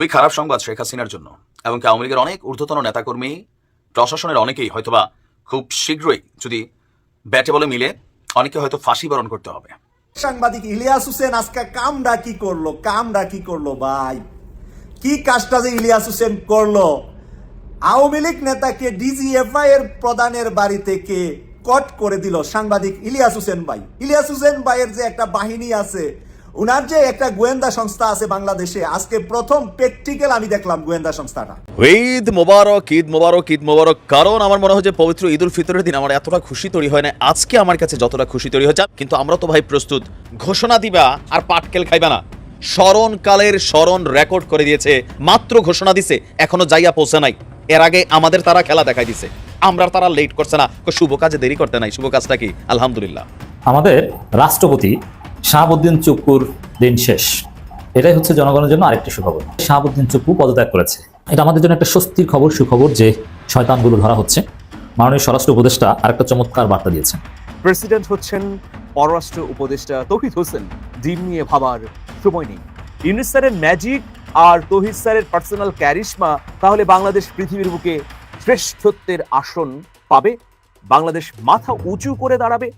খুবই খারাপ সংবাদ শেখ হাসিনার জন্য, এমনকি আওয়ামী লীগের অনেক ঊর্ধ্বতন নেতাকর্মী, প্রশাসনের অনেকেই হয়তোবা খুব শীঘ্রই যদি ব্যাটে বলে মিলে, অনেকে হয়তো ফাঁসি বরণ করতে হবে। সাংবাদিক ইলিয়াস হোসেন আজকে কামডা কি করল? কামডা কি করল ভাই? কি কাজটা যে ইলিয়াস হোসেন করল? আওয়ামী লীগ নেতাকে ডিজিএফআই এর প্রধানের বাড়ি থেকে কট করে দিল? সাংবাদিক ইলিয়াস হোসেন ভাই। ইলিয়াস হোসেন ভাইয়ের যে একটা বাহিনী আছে উনার যে একটা গোয়েন্দা সংস্থা আছে বাংলাদেশে আজকে প্রথম প্র্যাকটিক্যাল আমি দেখলাম গোয়েন্দা সংস্থাটা। ঈদ মোবারক ঈদ মোবারক ঈদ মোবারক। কারণ আমার মনে হয় যে পবিত্র ঈদ উল ফিতরের দিন আমার এতটা খুশি তৈরি হয় না। আজকে আমার কাছে যতটা খুশি তৈরি হয়েছে কিন্তু আমরা তো ভাই প্রস্তুত। ঘোষণা দিবা আর পাটকেল খাইবা না। স্মরণকালের স্মরণ রেকর্ড করে দিয়েছে মাত্র ঘোষণা দিছে এখনও যাইয়া পৌঁছে নাই। এর আগে আমাদের তারা খেলা দেখাই দিছে। আমরা তারা লেট করছে না। শুভ কাজে দেরি করতে নাই শুভ কাজটা কি? আলহামদুলিল্লাহ। আমাদের রাষ্ট্রপতি শাহাবুদ্দিন চুপ্পুর দিন শেষ। এটাই হচ্ছে জনগণের জন্য আরেকটি সুখবর। শাহাবুদ্দিন চুপ্পু পদত্যাগ করেছে। এটা আমাদের জন্য একটা স্বস্তির খবর, সুখবর যে শয়তানগুলো ধরা হচ্ছে। মাননীয় স্বরাষ্ট্র উপদেষ্টা আরেকটা চমৎকার বার্তা দিয়েছেন। প্রেসিডেন্ট হচ্ছেন পররাষ্ট্র উপদেষ্টা তৌহিদ হোসেন। দিন নিয়ে ভাবার সময় নেই। ইউনিস স্যারের ম্যাজিক আর তৌহিদ স্যারের পার্সোনাল ক্যারিশমা তাহলে বাংলাদেশ পৃথিবীর বুকে শ্রেষ্ঠত্বের আসন পাবে? বাংলাদেশ মাথা উঁচু করে দাঁড়াবে।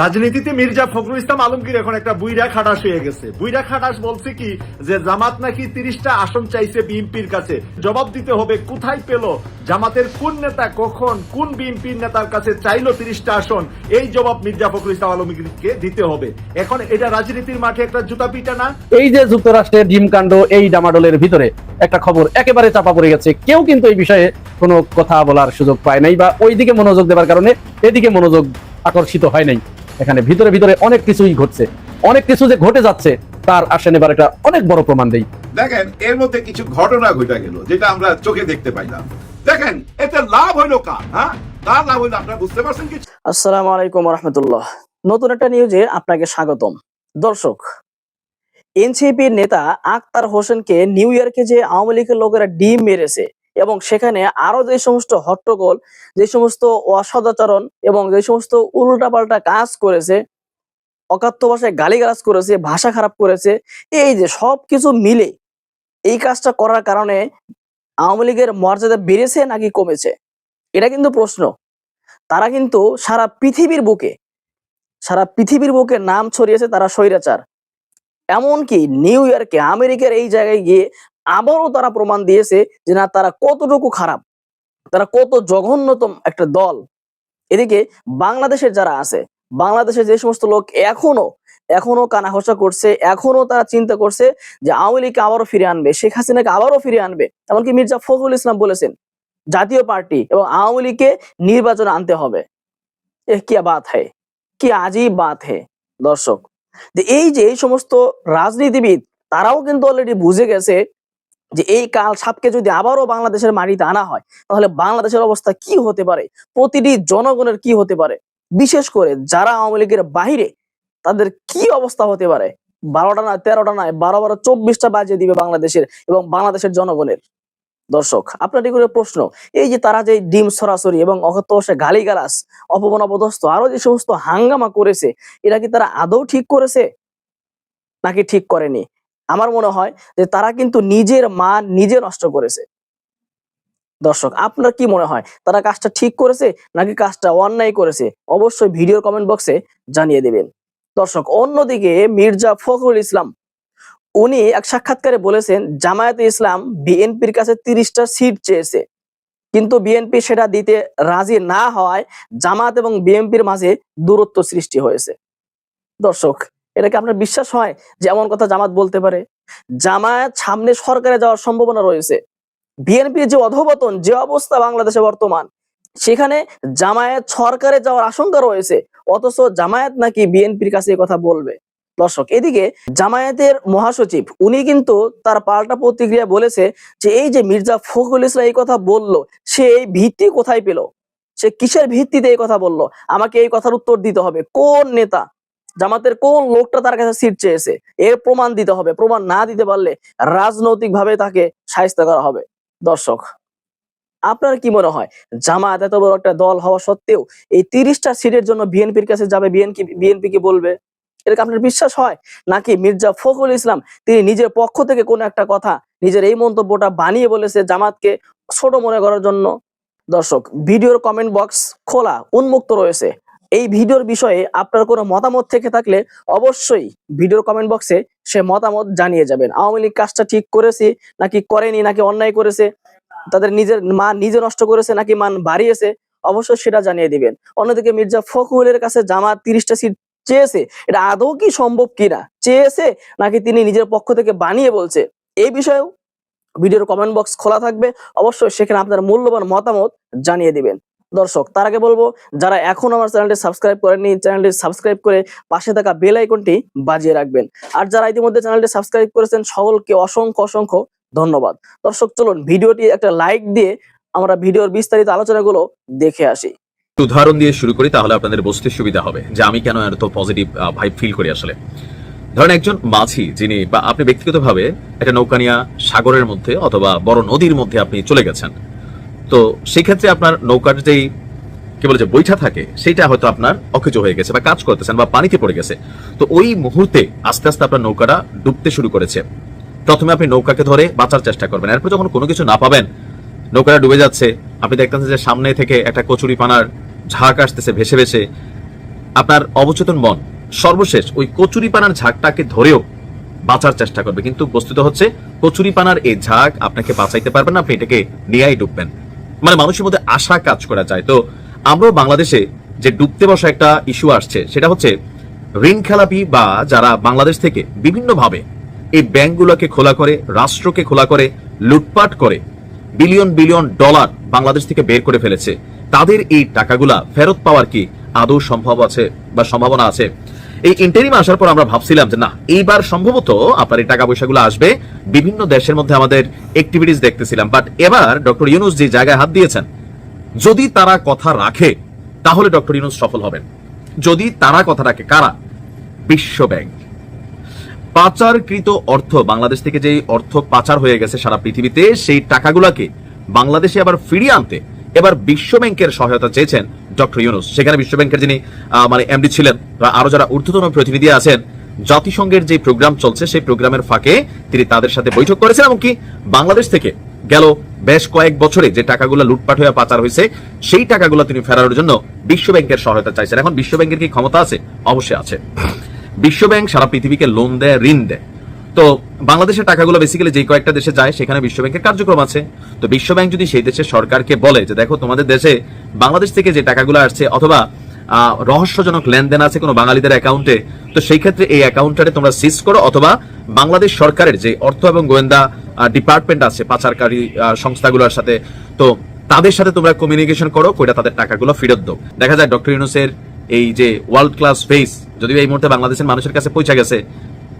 রাজনীতিতে মির্জা ফখরুল ইসলাম আলমগীর এখন একটা বুইরা খাটাস হয়ে গেছে। বুইরা খাটাস বলছে কি যে জামাত নাকি তিরিশটা আসন চাইছে বিএনপির কাছে। জবাব দিতে হবে কোথায় পেল? জামাতের কোন নেতা কখন কোন বিএনপির নেতার কাছে চাইলো তিরিশটা আসন? এই জবাব মির্জা ফখরুল ইসলাম আলমগীরকে দিতে হবে। এখন এটা রাজনীতির মাঠে একটা জুতা পিটা না? এই যে যুক্তরাষ্ট্রের ডিমকাণ্ড এই ডামাডোলের ভিতরে একটা খবর একেবারে চাপা পড়ে গেছে। কেউ কিন্তু এই বিষয়ে কোনো কথা বলার সুযোগ পায় নাই বা ওই দিকে মনোযোগ দেওয়ার কারণে এদিকে মনোযোগ আকর্ষিত হয় নাই। এখানে ভিতরে ভিতরে অনেক কিছুই ঘটছে। অনেক কিছু যে ঘটে যাচ্ছে তার আসে নেবার একটা অনেক বড় প্রমাণ দেই। দেখেন এর মধ্যে কিছু ঘটনা ঘটে গেল যেটা আমরা চোখে দেখতে পাইলাম। দেখেন এতে লাভ হইল কার হ্যাঁ? কার লাভ হইল আপনারা বুঝতে পারছেন কি আসসালামু আলাইকুম রহমতুল্লাহ নতুন একটা নিউজে আপনাকে স্বাগতম। দর্শক এনসিপির নেতা আক্তার হোসেনকে নিউ ইয়র্কে যে আওয়ামী লীগের লোকেরা ডিম মেরেছে এবং সেখানে আরও যে সমস্ত হট্টগোল, যে সমস্ত অসদাচরণ এবং যে সমস্ত উল্টাপাল্টা কাজ করেছে, অকাত্য ভাষায় গালিগালাজ করেছে, ভাষা খারাপ করেছে, এই যে সবকিছু মিলে এই কাজটা করার কারণে আওয়ামী লীগের মর্যাদা বেড়েছে নাকি কমেছে? এটা কিন্তু প্রশ্ন। তারা কিন্তু সারা পৃথিবীর বুকে, সারা পৃথিবীর বুকে নাম ছড়িয়েছে তারা স্বৈরাচার। এমনকি নিউ ইয়র্কে, আমেরিকার এই জায়গায় গিয়ে আবারও তারা প্রমাণ দিয়েছে যে না, তারা কতটুকু খারাপ, তারা কত জঘন্যতম একটা দল। এদিকে বাংলাদেশের যারা আছে, বাংলাদেশের যে সমস্ত লোক এখনও এখনও কানাঘষা করছে, এখনও তারা চিন্তা করছে যে আওয়ামী লীগকে আবারও ফিরে আনবে, শেখ হাসিনাকে আবারও ফিরে আনবে, এমনকি মির্জা ফখরুল ইসলাম বলেছেন, জাতীয় পার্টি এবং আওয়ামী লীগকে নির্বাচনে আনতে হবে। এ কি বাত হ্যায় কি আজই বাত হে, দর্শক। যে এই যে এই সমস্ত রাজনীতিবিদ, তারাও কিন্তু অলরেডি বুঝে গেছে যে এই কাল সাপকে যদি আবারও বাংলাদেশের মাটিতে আনা হয়, তাহলে বাংলাদেশের অবস্থা কি হতে পারে? প্রতিটি জনগণের কি হতে পারে? বিশেষ করে যারা আওয়ামী লীগের বাহিরে, তাদের কি অবস্থা হতে পারে? বারোটা নয়, তেরোটা নয়, বারো বারো, চব্বিশটা বাজিয়ে দিবে বাংলাদেশের এবং বাংলাদেশের জনগণের। দর্শক, আপনার এগুলো প্রশ্ন, এই যে তারা যে ডিম সরাসরি এবং অকথ্য গালি গালাস অপমান আরও যে সমস্ত হাঙ্গামা করেছে, এটা কি তারা আদৌ ঠিক করেছে? নাকি ঠিক করেনি? আমার মনে হয় যে তারা কিন্তু নিজের মান নিজে নষ্ট করেছে। দর্শক, আপনার কি মনে হয়? তারা কাজটা ঠিক করেছে নাকি কাজটা অন্যায় করেছে? অবশ্যই ভিডিওর কমেন্ট বক্সে জানিয়ে দেবেন। দর্শক, অন্যদিকে মির্জা ফখরুল ইসলাম, উনি এক সাক্ষাৎকারে বলেছেন, জামায়াতে ইসলাম বিএনপির কাছে তিরিশটা সিট চেয়েছে। কিন্তু বিএনপি সেটা দিতে রাজি না হওয়ায় জামাত এবং বিএনপির মাঝে দূরত্ব সৃষ্টি হয়েছে। দর্শক এটা কি আপনার বিশ্বাস হয় যে এমন কথা জামাত বলতে পারে? জামায়াত সামনে সরকারে যাওয়ার সম্ভাবনা রয়েছে। বিএনপির যে অধপতন, যে অবস্থা বাংলাদেশে বর্তমান, সেখানে জামায়াত সরকারে যাওয়ার আশঙ্কা রয়েছে, অথচ জামায়াত নাকি বিএনপির কাছে কথা বলবে। দর্শক, এদিকে জামায়াতের মহাসচিব, উনি কিন্তু তার পাল্টা প্রতিক্রিয়া বলেছে যে এই যে মির্জা ফখরুল ইসলাম এই কথা বলল, সে এই ভিত্তি কোথায় পেল? সে কিসের ভিত্তিতে এই কথা বলল? আমাকে এই কথার উত্তর দিতে হবে। কোন নেতা? জামাতের কোন লোকটা তার কাছে সিট চেয়েছে? এর প্রমাণ দিতে হবে। প্রমাণ না দিতে পারলে রাজনৈতিক ভাবে তাকে সাহিত্য করা হবে। দর্শক, আপনার কি মনে হয়? জামাত এত বড় একটা দল হওয়া সত্ত্বেও এই তিরিশটা সিটের জন্য বিএনপির কাছে যাবে, বিএনপি বিএনপি কে বলবে? এটাকে আপনার বিশ্বাস হয়? নাকি মির্জা ফখরুল ইসলাম তিনি নিজের পক্ষ থেকে কোনো একটা কথা, নিজের এই মন্তব্যটা বানিয়ে বলেছে জামাতকে ছোট মনে করার জন্য? দর্শক, ভিডিওর কমেন্ট বক্স খোলা, উন্মুক্ত রয়েছে। এই ভিডিওর বিষয়ে আপনার কোনো মতামত থেকে থাকলে অবশ্যই ভিডিওর কমেন্ট বক্সে সে মতামত জানিয়ে যাবেন। আওয়ামী লীগ কাজটা ঠিক করেছে নাকি করেনি, নাকি অন্যায় করেছে, তাদের নিজের মান নিজে নষ্ট করেছে নাকি মান বাড়িয়েছে, অবশ্যই সেটা জানিয়ে দিবেন। অন্যদিকে মির্জা ফখরুলের কাছে জামাত তিরিশটা সিট চেয়েছে, এটা আদৌ কি সম্ভব কিনা? চেয়েছে নাকি তিনি নিজের পক্ষ থেকে বানিয়ে বলছে? এই বিষয়েও ভিডিওর কমেন্ট বক্স খোলা থাকবে। অবশ্যই সেখানে আপনার মূল্যবান মতামত জানিয়ে দিবেন। দর্শক, তার আগে বলব, যারা এখন আমার চ্যানেলটি সাবস্ক্রাইব করেননি, চ্যানেলটি সাবস্ক্রাইব করে পাশে থাকা বেল আইকনটি বাজিয়ে রাখবেন। আর যারা ইতিমধ্যে চ্যানেলটি সাবস্ক্রাইব করেছেন, সকলকে অসংখ্য অসংখ্য ধন্যবাদ। দর্শক, চলুন ভিডিওটি একটা লাইক দিয়ে আমরা ভিডিওর বিস্তারিত আলোচনাগুলো দেখে আসি। উদাহরণ দিয়ে শুরু করি, তাহলে আপনাদের বুঝতে সুবিধা হবে যে আমি কেন এত পজিটিভ ভাইব ফিল করি আসলে। ধরেন একজন মাঝি, যিনি বা আপনি ব্যক্তিগতভাবে একটা নৌকা নিয়ে সাগরের মধ্যে অথবা বড় নদীর মধ্যে আপনি চলে গেছেন। তো সেই ক্ষেত্রে আপনার নৌকার যেই, কি বলে যে বৈঠা থাকে, সেইটা হয়তো আপনার অকেজো হয়ে গেছে বা কাজ করতেছেন বা পানিতে পড়ে গেছে। তো ওই মুহূর্তে আস্তে আস্তে আপনার নৌকাটা ডুবতে শুরু করেছে। প্রথমে আপনি নৌকাকে ধরে বাঁচার চেষ্টা করবেন। এরপর যখন কোনো কিছু না পাবেন, নৌকাটা ডুবে যাচ্ছে, আপনি দেখতেছেন যে সামনে থেকে একটা কচুরি পানার ঝাঁক আসতেছে ভেসে ভেসে। আপনার অবচেতন মন সর্বশেষ ওই কচুরি পানার ঝাঁকটাকে ধরেও বাঁচার চেষ্টা করবে। কিন্তু বস্তুত হচ্ছে কচুরি পানার এই ঝাঁক আপনাকে বাঁচাইতে পারবেন না, আপনি এটাকে নিয়েই ডুববেন। মানে মানুষের মধ্যে আশা কাজ করা যায়। তো আমরাও বাংলাদেশে যে ডুবতে বসা একটা ইস্যু আসছে, সেটা হচ্ছে ঋণ খেলাপি বা যারা বাংলাদেশ থেকে বিভিন্নভাবে এই ব্যাংকগুলোকে খোলা করে, রাষ্ট্রকে খোলা করে, লুটপাট করে বিলিয়ন বিলিয়ন ডলার বাংলাদেশ থেকে বের করে ফেলেছে, তাদের এই টাকাগুলা ফেরত পাওয়ার কি আদৌ সম্ভব আছে বা সম্ভাবনা আছে? এই ইন্টারিম আসার পর আমরা ভাবছিলাম যে না, এইবার সম্ভবত আপনার এই টাকা পয়সাগুলো আসবে। বিভিন্ন দেশের মধ্যে আমাদের অ্যাক্টিভিটিস দেখতেছিলাম। বাট এবার ডক্টর ইউনুস যে জায়গায় হাত দিয়েছেন, যদি তারা কথা রাখে, তাহলে ডক্টর ইউনুস সফল হবেন। যদি তারা কথা রাখে, কারা? বিশ্ব ব্যাংক। পাচারকৃত অর্থ, বাংলাদেশ থেকে যে অর্থ পাচার হয়ে গেছে সারা পৃথিবীতে, সেই টাকাগুলোকে বাংলাদেশে আবার ফিরিয়ে আনতে এবার বিশ্ব ব্যাংকের সহায়তা চেয়েছেন ডক্টর ইউনুস। সেখানে বিশ্ব ব্যাংকের যিনি মানে এমডি ছিলেন, বা আরও যারা ঊর্ধ্বতন প্রতিনিধি আছেন, জাতিসংঘের যে প্রোগ্রাম চলছে, সেই প্রোগ্রামের ফাঁকে তিনি তাদের সাথে বৈঠক করেছেন, এমনকি বাংলাদেশ থেকে গেল বেশ কয়েক বছরে যে টাকাগুলো লুটপাট হয়ে পাচার হয়েছে, সেই টাকাগুলো তিনি ফেরানোর জন্য বিশ্ব ব্যাংকের সহায়তা চাইছেন। এখন বিশ্ব ব্যাংকের কি ক্ষমতা আছে? অবশ্যই আছে। বিশ্ব ব্যাংক সারা পৃথিবীকে লোন দেয়, ঋণ দেয়। তো বাংলাদেশের টাকাগুলো বেসিক্যালি যে কয়েকটা দেশে যায়, সেখানে বিশ্ব ব্যাংকের কার্যক্রম আছে। তো বিশ্ব ব্যাংক যদি সেই দেশের সরকারকে বলে যে, দেখো, তোমাদের দেশে বাংলাদেশ থেকে যে টাকাগুলো আসছে, অথবা রহস্যজনক লেনদেন আছে কোনো বাঙালিদের অ্যাকাউন্টে তো সেই ক্ষেত্রে এই অ্যাকাউন্টটারে তোমরা সিজ করো, অথবা বাংলাদেশ সরকারের যে অর্থ এবং গোয়েন্দা ডিপার্টমেন্ট আছে, পাচারকারী সংস্থাগুলোর সাথে, তো তাদের সাথে তোমরা কমিউনিকেশন করো কইটা তাদের টাকাগুলো ফেরত দাও। দেখা যায় ডক্টর ইউনুসের এই যে ওয়ার্ল্ড ক্লাস ফেস যদিও এই মুহূর্তে বাংলাদেশের মানুষের কাছে পৌঁছে গেছে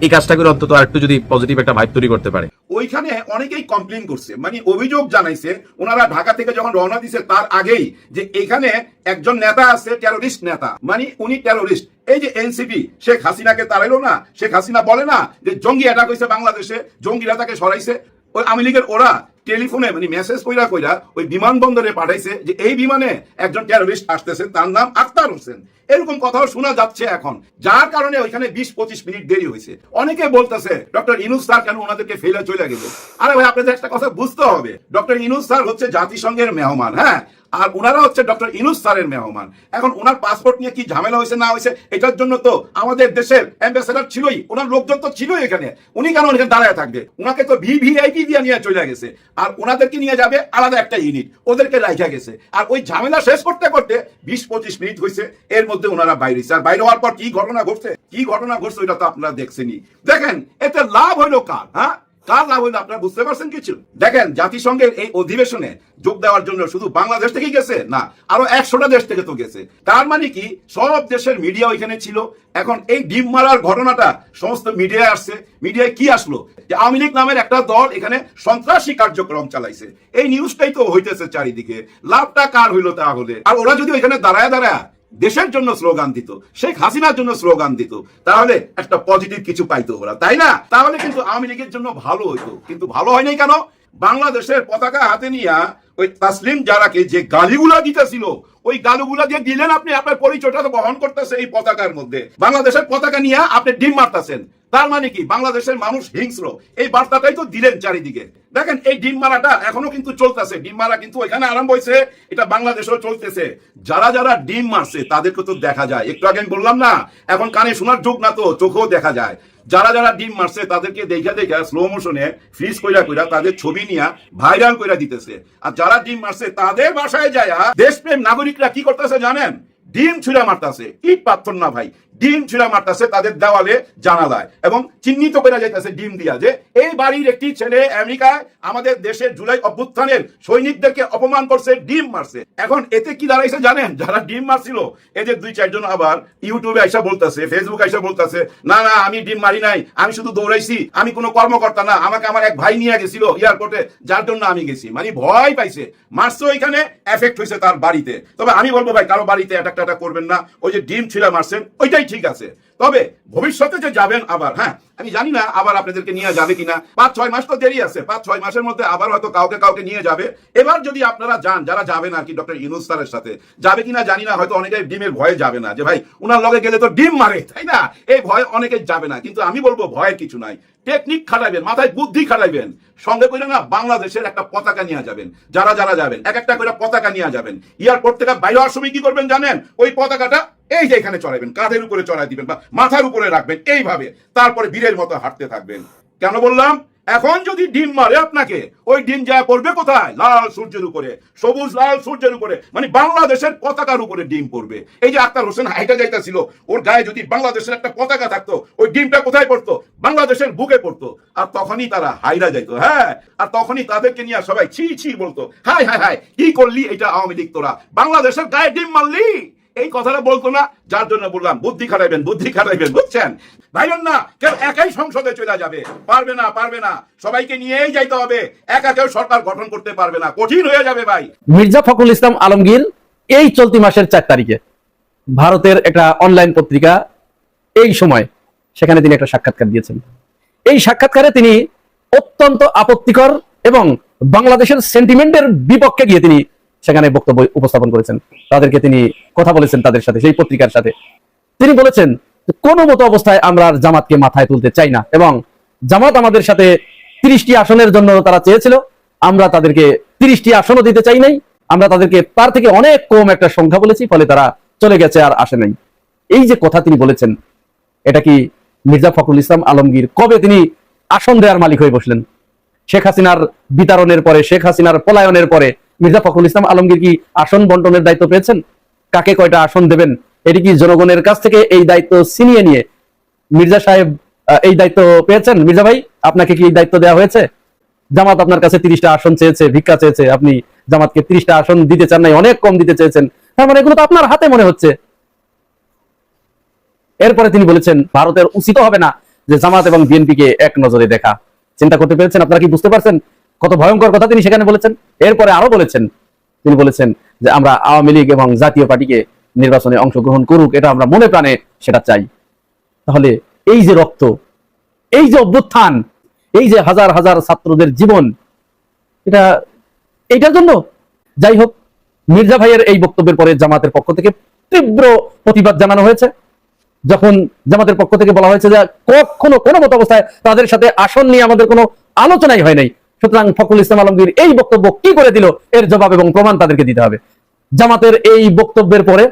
এই কাজটা করে অন্তত আর একটু যদি পজিটিভ একটা ভাইব তৈরি করতে পারে। ওইখানে অনেকেই কমপ্লেন করছে। মানে অভিযোগ জানাইছে, ওনারা ঢাকা থেকে যখন রওনা দিছে তার আগেই যে এখানে একজন নেতা আছে টেরোরিস্ট নেতা। মানে উনি টেরোরিস্ট এই যে এনসিপি শেখ হাসিনাকে তাড়াইলো না, শেখ হাসিনা বলে না যে জঙ্গি অ্যাটাক হয়েছে বাংলাদেশে, জঙ্গিরা তাকে সরাইছে। ওই আওয়ামী লীগের ওরা টেলিফোনে মানে মেসেজ কইরা কইরা ওই বিমানবন্দরে পাঠাইছে যে এই বিমানে একজন টেরোরিস্ট আসতেছে, তার নাম আক্তার হোসেন। এরকম কথাও শোনা যাচ্ছে এখন। যার কারণে ওইখানে বিশ পঁচিশ মিনিট দেরি হয়েছে। অনেকে বলতেছে, ডক্টর ইনুস স্যার কেন ওনাদেরকে ফেলে চলে গেল আরে ভাই, আপনাদের একটা কথা বুঝতে হবে। ডক্টর ইনুস স্যার হচ্ছে জাতিসংঘের মেহমান হ্যাঁ? আর ওনারা হচ্ছে ডক্টর ইনুস স্যারের মেহমান। এখন ওনার পাসপোর্ট নিয়ে কি ঝামেলা হয়েছে, না হয়েছে, এটার জন্য তো আমাদের দেশের অ্যাম্বাসেডার ছিলই ওনার লোকজন তো ছিলই এখানে। উনি কেন এখানে দাঁড়ায় থাকবে? ওনাকে তো ভিভিআইপি দিয়ে নিয়ে চলে গেছে। আর ওনাদেরকে নিয়ে যাবে আলাদা একটা ইউনিট ওদেরকে রাখা গেছে। আর ওই ঝামেলা শেষ করতে করতে বিশ পঁচিশ মিনিট হয়েছে, এর মধ্যে ওনারা বাইরে আর বাইরে হওয়ার পর কি ঘটনা ঘটছে? কি ঘটনা ঘটছে ওইটা তো আপনারা দেখছেনই। দেখেন, এতে লাভ হইল কার হ্যাঁ? কার লাভ হইল আপনারা বুঝতে পারছেন কিছু দেখেন, জাতিসংঘের এই অধিবেশনে যোগ দেওয়ার জন্য শুধু বাংলাদেশ থেকেই গেছে? না, আরও একশোটা দেশ থেকে তো গেছে। তার মানে কি? সব দেশের মিডিয়া ওইখানে ছিল। এখন এই ডিম মারার ঘটনাটা সমস্ত মিডিয়ায় আসছে। মিডিয়ায় কি আসলো? যে আওয়ামী লীগ নামের একটা দল এখানে সন্ত্রাসী কার্যক্রম চালাইছে। এই নিউজটাই তো হইতেছে চারিদিকে। লাভটা কার হইল তাহলে? আর ওরা যদি ওইখানে দাঁড়ায় দাঁড়ায় দেশের জন্য স্লোগান দিত, শেখ হাসিনার জন্য স্লোগান দিত, তাহলে একটা পজিটিভ কিছু পাইতো ওরা, তাই না? তাহলে কিন্তু আওয়ামী লীগের জন্য ভালো হইতো, কিন্তু ভালো হয়নি কেন? বাংলাদেশের পতাকা হাতে নিয়ে ওই তাসলিম যারাকে যে গালিগুলা দিতেছিল, ওই গালুগুলা যে দিলেন আপনি, আপনার পরিচয়টা বহন করতেছে এই পতাকার মধ্যে। বাংলাদেশের পতাকা নিয়ে আপনি ডিম মারতেছেন। তার মানে কি? বাংলাদেশের মানুষ হিংস্র। এই বার্তাটাই তো দিলেন চারিদিকে। দেখেন, এই ডিম মারাটা এখনও কিন্তু চলতেছে। ডিম মারা কিন্তু ওইখানে আরম্ভ হয়েছে, এটা বাংলাদেশেও চলতেছে। যারা যারা ডিম মারছে, তাদেরকে তো দেখা যায়। একটু আগে আমি বললাম না, এখন কানে শোনার যোগ না তো, চোখেও দেখা যায়। যারা যারা ডিম মারছে, তাদেরকে দেখা দেখা স্লো মোশনে ফ্রিজ কইরা কইরা তাদের ছবি নিয়ে ভাইরাল কইরা দিতেছে। আর যারা ডিম মারছে, তাদের বাসায় যায় দেশপ্রেম নাগরিকরা কি করতেছে জানেন? ডিম ছুঁড়া মারতেছে। ইট পাথর না ভাই ডিম ছুঁড়া মারতাছে তাদের দেওয়ালে জানালায় এবং চিহ্নিত করে যাইতেছে ডিম দিয়া যে, এই বাড়ির একটি ছেলে আমেরিকায় আমাদের দেশের জুলাই অভ্যুত্থানের সৈনিকদেরকে অপমান করছে, ডিম মারছে। এখন এতে কি দাঁড়াইছে জানেন? যারা ডিম মারছিল এদের দুই, চারজন আবার ইউটিউবে আইসা বলতেছে ফেসবুক আইসা বলতেছে, না না, আমি ডিম মারি নাই, আমি শুধু দৌড়াইছি, আমি কোনো কর্মকর্তা না, আমাকে আমার এক ভাই নিয়ে গেছিল এয়ারপোর্টে, যার জন্য আমি গেছি। মানে ভয় পাইছে। মারছে ওইখানে, এফেক্ট হয়েছে তার বাড়িতে। তবে আমি বলব ভাই, কারও বাড়িতে অ্যাটাক করবেন না, ওই যে ডিম ছিঁড়া মারছেন, ওইটাই ঠিক আছে। তবে ভবিষ্যতে যে যাবেন আবার হ্যাঁ আমি জানি না আবার আপনাদেরকে নিয়ে যাবে কিনা। পাঁচ, ছয় মাস তো দেরি আছে। পাঁচ, ছয় মাসের মধ্যে আবার হয়তো কাউকে কাউকে নিয়ে যাবে। এবার যদি আপনারা যান, যারা যাবে না কি, ডক্টর ইনুস স্যারের সাথে, যাবে কিনা জানি না, হয়তো অনেকে ডিমের ভয়ে যাবে না, যে ভাই, উনার লগে গেলে তো ডিম মারে, তাই না? এই ভয় অনেকে যাবে না। কিন্তু আমি বলব ভয়ের কিছু নাই। টেকনিক খাটাইবেন, মাথায় বুদ্ধি খাটাইবেন। সঙ্গে করে না বাংলাদেশের একটা পতাকা নিয়ে যাবেন। যারা যারা যাবেন, এক একটা করে পতাকা নিয়ে যাবেন। এয়ারপোর্ট থেকে বাইরে হওয়ার সময় কি করবেন জানেন? ওই পতাকাটা এই যে এখানে চড়াইবেন, কাঁধের উপরে চড়াই দিবেন বা মাথার উপরে রাখবেন, এইভাবে। তারপরে বীরের মতো হাঁটতে থাকবেন। কেন বললাম? এখন যদি ডিম মারে আপনাকে, ওই ডিম যায় পড়বে কোথায়? লাল সূর্যের উপরে, সবুজ লাল সূর্যের উপরে মানে বাংলাদেশের পতাকার উপরে ডিম পড়বে। এই যে আক্তার হোসেন হাইটা যাইতাছিল, ওর গায়ে যদি বাংলাদেশের একটা পতাকা থাকতো, ওই ডিমটা কোথায় পড়তো? বাংলাদেশের বুকে পড়তো। আর তখনই তারা হাইরা যাইতো হ্যাঁ? আর তখনই তাদেরকে নিয়ে সবাই ছি ছি বলতো হাই হাই হাই কি করলি এটা আওয়ামী লীগ তোরা? বাংলাদেশের গায়ে ডিম মারলি? এই কথাটা বলতো না, যার জন্য বললাম, বুদ্ধি খাটাইবেন বুদ্ধি খাটাইবেন, বুঝছেন? ভাইবেন না, কেউ একাই সংসদে চলে যাবে। পারবে না পারবে না। সবাইকে নিয়েই যাইতে হবে। একা কেউ সরকার গঠন করতে পারবে না। কঠিন হয়ে যাবে ভাই। মির্জা ফখরুল ইসলাম আলমগীর, এই চলতি মাসের চার তারিখে ভারতের একটা অনলাইন পত্রিকা এই সময়, সেখানে তিনি একটা সাক্ষাৎকার দিয়েছেন। এই সাক্ষাৎকারে তিনি অত্যন্ত আপত্তিকর এবং বাংলাদেশের সেন্টিমেন্টের বিপক্ষে গিয়ে তিনি সেখানে বক্তব্য উপস্থাপন করেছেন। তাদেরকে তিনি কথা বলেছেন তাদের সাথে, সেই পত্রিকার সাথে। তিনি বলেছেন, কোনো মতো অবস্থায় আমরা জামাতকে মাথায় তুলতে চাই না এবং জামাত আমাদের সাথে তিরিশটি আসনের জন্য তারা চেয়েছিল। আমরা তাদেরকে তিরিশটি আসনও দিতে চাই নাই। আমরা তাদেরকে তার থেকে অনেক কম একটা সংখ্যা বলেছি, ফলে তারা চলে গেছে আর আসে নাই। এই যে কথা তিনি বলেছেন, এটা কি মির্জা ফখরুল ইসলাম আলমগীর কবে তিনি আসন দেওয়ার মালিক হয়ে বসলেন? শেখ হাসিনার বিতরণের পরে, শেখ হাসিনার পলায়নের পরে মির্জা ফখরুল ইসলাম আলমগীর কি আসন বন্টনের দায়িত্ব পেয়েছেন? কাকে কয়টা আসন দেবেন? এটি কি জনগণের কাছ থেকে এই দায়িত্ব ছিনিয়ে নিয়ে মির্জা সাহেব এই দায়িত্ব পেয়েছেন? মির্জা ভাই, আপনাকে কি দায়িত্ব দেওয়া হয়েছে? জামাত আপনার কাছে তিরিশটা আসন চেয়েছে, ভিক্ষা চেয়েছে। আপনি জামাতকে তিরিশটা আসন দিতে চান নাই, অনেক কম দিতে চেয়েছেন। তার মানে এগুলো তো আপনার হাতে মনে হচ্ছে। এরপরে তিনি বলেছেন, ভারতের উচিত হবে না যে জামাত এবং বিএনপি কে এক নজরে দেখা। চিন্তা করতে পেরেছেন? আপনারা কি বুঝতে পারছেন? কত ভয়ঙ্কর কথা তিনি সেখানে বলেছেন। এরপরে আরও বলেছেন, তিনি বলেছেন যে আমরা আওয়ামী লীগ এবং জাতীয় পার্টিকে নির্বাচনে অংশগ্রহণ করুক, এটা আমরা মনে প্রাণে সেটা চাই। তাহলে এই যে রক্ত, এই যে অভ্যুত্থান, এই যে হাজার হাজার ছাত্রদের জীবন, এটা, এইটার জন্য? যাই হোক, মির্জা ভাইয়ের এই বক্তব্যের পরে জামাতের পক্ষ থেকে তীব্র প্রতিবাদ জানানো হয়েছে। যখন জামাতের পক্ষ থেকে বলা হয়েছে যে কখনো কোনো মতো অবস্থায় তাদের সাথে আসন নিয়ে আমাদের কোনো আলোচনাই হয় নাই। সুতরাং ফখরুল ইসলাম আলমগীর এই বক্তব্য কি করে দিল? এর জবাব এবং প্রমাণ তাদেরকে দিতে হবে। জামাতের এই বক্তব্যের পরে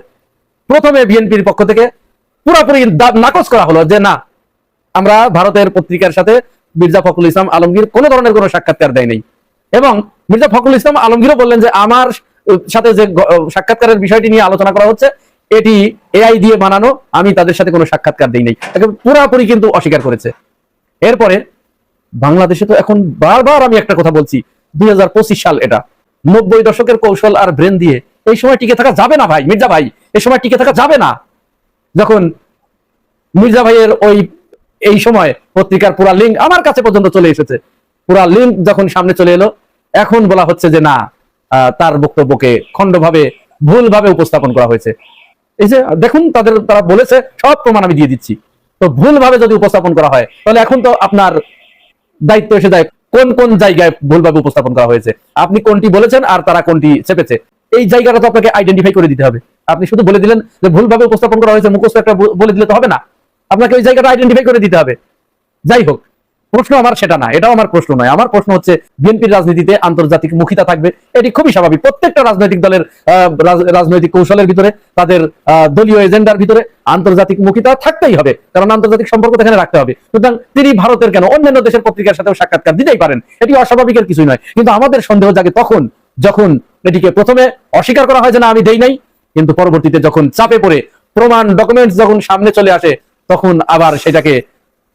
প্রথমে বিএনপির পক্ষ থেকে পুরোপুরি নাকচ করা হলো যে, না, আমরা ভারতের পত্রিকার সাথে মির্জা ফখরুল ইসলাম আলমগীর কোনো ধরনের কোনো সাক্ষাৎকার দেয় নাই। এবং মির্জা ফখরুল ইসলাম আলমগীরও বললেন যে, আমার সাথে যে সাক্ষাৎকারের বিষয়টি নিয়ে আলোচনা করা হচ্ছে, এটি এআই দিয়ে বানানো, আমি তাদের সাথে কোনো সাক্ষাৎকার দিই নাই। পুরাপুরি কিন্তু অস্বীকার করেছে। এরপরে বাংলাদেশে তো এখন বারবার আমি একটা কথা বলছি, দুই হাজার পঁচিশ সাল এটা। নব্বই দশকের কৌশল আর ব্রেন দিয়ে এই সময় টিকে থাকা যাবে না ভাই, মির্জা ভাই, এই সময় টিকে থাকা যাবে না। যখন মির্জা ভাইয়ের ওই, এই সময় পত্রিকার পুরা লিঙ্ক আমার কাছে পর্যন্ত চলে এসেছে। পুরা লিঙ্ক যখন সামনে চলে এলো, এখন বলা হচ্ছে যে না তার বক্তব্যকে খণ্ডভাবে, ভুলভাবে উপস্থাপন করা হয়েছে। এই যে দেখুন, তাদের, তারা বলেছে, সব প্রমাণ আমি দিয়ে দিচ্ছি। তো ভুলভাবে যদি উপস্থাপন করা হয়, তাহলে এখন তো আপনার দায়িত্ব এসে যায়, কোন কোন জায়গায় ভুলভাবে উপস্থাপন করা হয়েছে? আপনি কোনটি বলেছেন আর তারা কোনটি চেপেছে? এই জায়গাটা তো আপনাকে আইডেন্টিফাই করে দিতে হবে। আপনি শুধু বলে দিলেন যে ভুলভাবে উপস্থাপন করা হয়েছে, মুখস্থ একটা বলে দিলে তো হবে না। আপনাকে ওই জায়গাটা আইডেন্টিফাই করে দিতে হবে। যাই হোক প্রশ্ন আমার সেটা না, এটাও আমার প্রশ্ন নয়। আমার প্রশ্ন হচ্ছে, বিএনপির রাজনীতিতে আন্তর্জাতিক মুখিতা থাকবে, এটি খুবই স্বাভাবিক। প্রত্যেকটা রাজনৈতিক দলের রাজনৈতিক কৌশলের ভিতরে, তাদের দলীয় এজেন্ডার ভিতরে আন্তর্জাতিক মুখিতা থাকতেই হবে, কারণ আন্তর্জাতিক সম্পর্ক এখানে রাখতে হবে। সুতরাং তিনি ভারতের কেন? অন্যান্য দেশের পত্রিকার সাথেও সাক্ষাৎকার দিতেই পারেন। এটি অস্বাভাবিকের কিছুই নয়। কিন্তু আমাদের সন্দেহ জাগে তখন, যখন এটিকে প্রথমে অস্বীকার করা হয় যে না, আমি দেই নাই, কিন্তু পরবর্তীতে যখন চাপে পড়ে প্রমাণ ডকুমেন্টস যখন সামনে চলে আসে, তখন আবার সেটাকে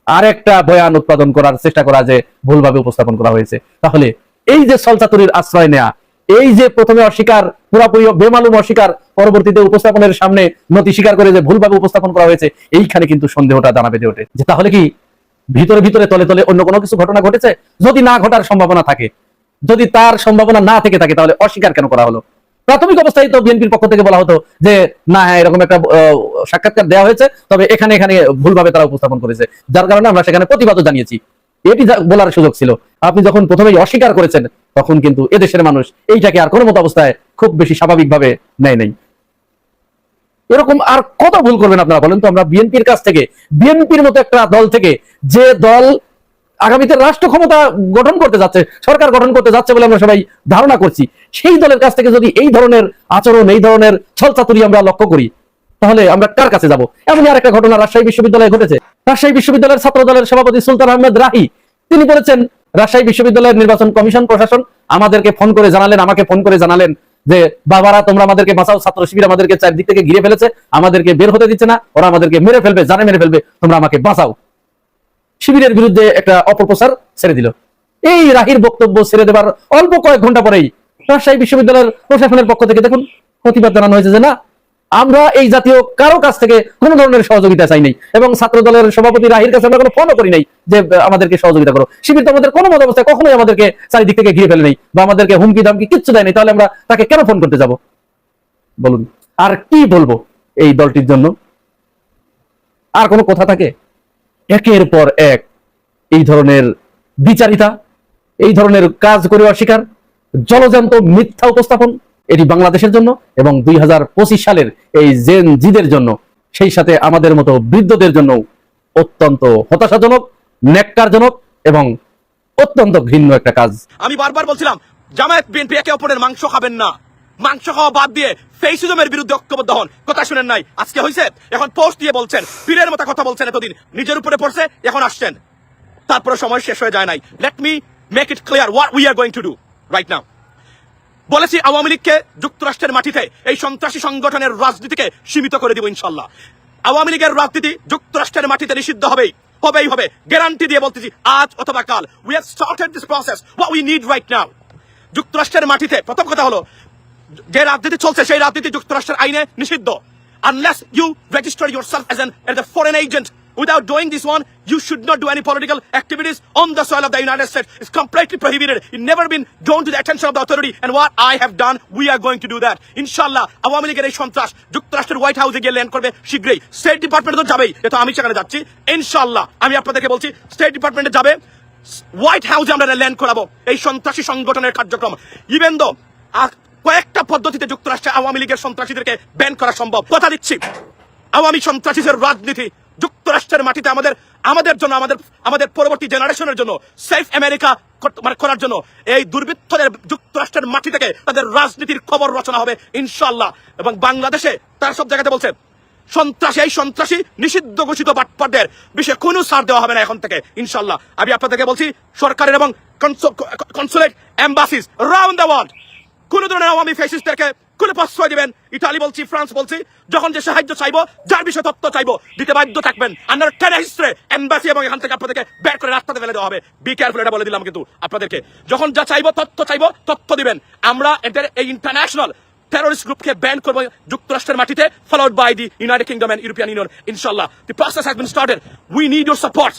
আরেকটা বয়ান উৎপাদন করার চেষ্টা করা যে ভুলভাবে উপস্থাপন করা হয়েছে। তাহলে এই যে সলচাতুরির আশ্রয় নেয়া, এই যে প্রথমে অস্বীকার, পুরাপুরি বেমালুম অস্বীকার, পরবর্তীতে উপস্থাপনের সামনে নতি স্বীকার করে যে ভুলভাবে উপস্থাপন করা হয়েছে, এইখানে কিন্তু সন্দেহটা দানা বেঁধে ওঠে। যে তাহলে কি ভিতরে ভিতরে তলে তলে অন্য কোনো কিছু ঘটনা ঘটেছে? যদি না ঘটার সম্ভাবনা থাকে, যদি তার সম্ভাবনা না থেকে থাকে, তাহলে অস্বীকার কেন করা হলো? প্রাথমিক অবস্থায় তো বিএনপির পক্ষ থেকে বলা হতো যে, না হ্যাঁ এরকম একটা সাক্ষাৎকার দেওয়া হয়েছে। তবে এখানে এখানে ভুলভাবে তারা উপস্থাপন করেছে। যার কারণে আমরা সেখানে প্রতিবাদও জানিয়েছি। এটি বলার সুযোগ ছিল। আপনি যখন প্রথমেই অস্বীকার করেছেন, তখন কিন্তু এদেশের মানুষ এইটাকে আর কোনো মতো অবস্থায় খুব বেশি স্বাভাবিকভাবে নেয় নাই। এরকম আর কত ভুল করবেন আপনারা বলেন তো? আমরা বিএনপির কাছ থেকে, বিএনপির মতো একটা দল থেকে যে দল আগামীতে রাষ্ট্র ক্ষমতা গঠন করতে যাচ্ছে, সরকার গঠন করতে যাচ্ছে বলে আমরা সবাই ধারণা করছি। সেই দলের কাছ থেকে যদি এই ধরনের আচরণ, এই ধরনের ছলচাতুরি আমরা লক্ষ্য করি, তাহলে আমরা কার কাছে যাব? এমনই আর একটা ঘটনা রাজশাহী বিশ্ববিদ্যালয়ে ঘটেছে। রাজশাহী বিশ্ববিদ্যালয়ের ছাত্র দলের সভাপতি সুলতান আহমেদ রাহি, তিনি বলেছেন, রাজশাহী বিশ্ববিদ্যালয়ের নির্বাচন কমিশন প্রশাসন আমাদেরকে ফোন করে জানালেন, আমাকে ফোন করে জানালেন যে, বাবারা, তোমরা আমাদেরকে বাঁচাও ছাত্র শিবির আমাদেরকে চারদিক থেকে ঘিরে ফেলেছে, আমাদেরকে বের হতে দিচ্ছে না, ওরা আমাদেরকে মেরে ফেলবে, জানে মেরে ফেলবে, তোমরা আমাকে বাঁচাও। শিবিরের বিরুদ্ধে একটা অপপ্রচার ছেড়ে দিল। এই রাহির বক্তব্য ছেড়ে দেবার অল্প কয়েক ঘণ্টা পরেই রাজশাহী বিশ্ববিদ্যালয়ের প্রশাসনের পক্ষ থেকে দেখুন, প্রতিবাদ জানানো হয়েছে যে না, আমরা এই জাতীয় কারও কাছ থেকে কোনো ধরনের সহযোগিতা চাই নাই এবং ছাত্র দলের সভাপতি রাহির কাছে আমরা কোনো ফোনও করি নাই যে আমাদেরকে সহযোগিতা করো। শিবির তো আমাদের কোনো মত অবস্থায় কখনোই আমাদেরকে চারিদিক থেকে ঘিরে ফেলে নেই বা আমাদেরকে হুমকি দামকি কিচ্ছু দেয় নাই তাহলে আমরা তাকে কেন ফোন করতে যাব? বলুন, আর কি বলব এই দলটির জন্য? আর কোনো কথা থাকে? একের পর এক এই ধরনের বিচারিতা, এই ধরনের কাজ করে অস্বীকার জলজান্ত মিথ্যা উপস্থাপন, এটি বাংলাদেশের জন্য এবং দুই হাজার পঁচিশ সালের এই জেন জিদের জন্য, সেই সাথে আমাদের মতো বৃদ্ধদের জন্য অত্যন্ত হতাশাজনক নেককারজনক এবং অত্যন্ত ঘৃণ্য একটা কাজ। আমি বারবার বলছিলাম জামায়াত বিএনপি একে অপরের মাংস খাবেন না। মাংস খাওয়া বাদ দিয়ে ফেসিজমের বিরুদ্ধে ঐক্যবদ্ধ হন। কথা শুনেন নাই। আজকে হয়েছে এখন পোস্ট দিয়ে বলছেন। পীরের মতো কথা বলছেন এতদিন। নিজের উপরে পড়ছে, এখন আসছেন। তারপরে সময় শেষ হয়ে যায় নাই। Let me make it clear what we are going to do right now বলেছি, আওয়ামী লীগকে যুক্তরাষ্ট্রের মাটিতে এই সন্ত্রাসী সংগঠনের রাজনীতিকে সীমিত করে দিব ইনশাল্লাহ। আওয়ামী লীগের রাজনীতি যুক্তরাষ্ট্রের মাটিতে নিষিদ্ধ হবেই হবেই, হবে। গ্যারান্টি দিয়ে বলতেছি, আজ অথবা কাল we have started this process what we need right now যুক্তরাষ্ট্রের মাটিতে, প্রথম কথা হলো যে রাজনীতি চলছে সেই রাজনীতি যুক্তরাষ্ট্রের আইনে নিষিদ্ধ unless you register yourself as an as a foreign agent without doing this one you should not do any political activities on the soil of the united states it's completely prohibited it never been drawn to the attention of the authority and what i have done we are going to do that inshallah Awami লীগের এই সন্ত্রাস যুক্তরাষ্ট্রের white হাউসে গিয়ে land করবে শীঘ্রই state ডিপার্টমেন্টে তো যাবেই এটা আমি সেখানে যাচ্ছি ইনশাল্লাহ আমি আপনাদেরকে বলছি স্টেট ডিপার্টমেন্টে যাবে হোয়াইট হাউসে আমরা ল্যান্ড করাবো এই সন্ত্রাসী সংগঠনের কার্যক্রম ইভেন দো কয়েকটা পদ্ধতিতে যুক্তরাষ্ট্রে আওয়ামী লীগের সন্ত্রাসীদেরকে ব্যান করা সম্ভব। কথা দিচ্ছি। আওয়ামী সন্ত্রাসীদের রাজনীতি যুক্তরাষ্ট্রের মাটিতে আমাদের আমাদের জন্য, আমাদের আমাদের পরবর্তী জেনারেশনের জন্য সেফ আমেরিকা মানে করার জন্য এই দুর্বৃত্তদের যুক্তরাষ্ট্রের মাটি থেকে তাদের রাজনীতির খবর রচনা হবে ইনশাল্লাহ এবং বাংলাদেশে তারা সব জায়গাতে বলছে, সন্ত্রাসী, এই সন্ত্রাসী নিষিদ্ধ ঘোষিত বাটপারদের বিষয়ে কোনো ছাড় দেওয়া হবে না এখন থেকে ইনশাল্লাহ আমি আপনাদেরকে বলছি, সরকারের এবং consulate embassies round the world কোন ধরনের আওয়ামী ফেসিস্টদেরকে খুলে প্রশ্রয় দিবেন। ইতালি বলছি, ফ্রান্স বলছি, যখন যে সাহায্য চাইব, যার বিষয়ে তথ্য চাইব, দিতে বাধ্য থাকবেন। আপনার টেরারিস্টে এম্বাসি এবং এখান থেকে আপনাদেরকে বের করে রাস্তাতে ফেলে দেওয়া হবে। বি কেয়ারফুল এটা বলে দিলাম কিন্তু আপনাদেরকে। যখন যা চাইব, তথ্য চাইব, তথ্য দিবেন। আমরা এদের এই ইন্টারন্যাশনাল টেরোরিস্ট গ্রুপকে ব্যান করব যুক্তরাষ্ট্রের মাটিতে followed by the United Kingdom and European Union ইনশাল্লাহ the process has been started we need your support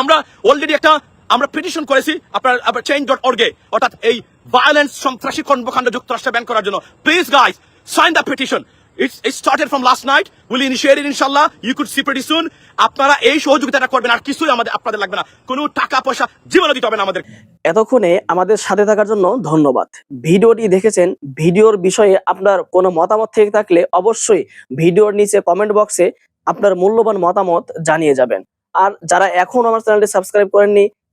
আমরা অলরেডি একটা আমরা পিটিশন করেছি আপনার চেঞ্জ ডট অর্গে অর্থাৎ এই ভায়োলেন্স সন্ত্রাসী কর্মকাণ্ড যুক্তরাষ্ট্রে ব্যান করার জন্য। Please guys sign the petition it started from last night. We'll initiate it, inshallah. You could see pretty soon. আপনারা এই সহযোগিতাটা করবেন আর কিছুই আমাদের, আপনাদের লাগবে না। কোনো টাকা, পয়সা জীবনে দিতে হবে না আমাদের। এতক্ষণে আমাদের সাথে থাকার জন্য ধন্যবাদ। ভিডিওটি দেখেছেন, ভিডিওর বিষয়ে আপনার কোনো মতামত থেকে থাকলে অবশ্যই ভিডিওর নিচে কমেন্ট বক্সে আপনার মূল্যবান মতামত জানিয়ে যাবেন। আর যারা এখন আমার চ্যানেলটি সাবস্ক্রাইব করেননি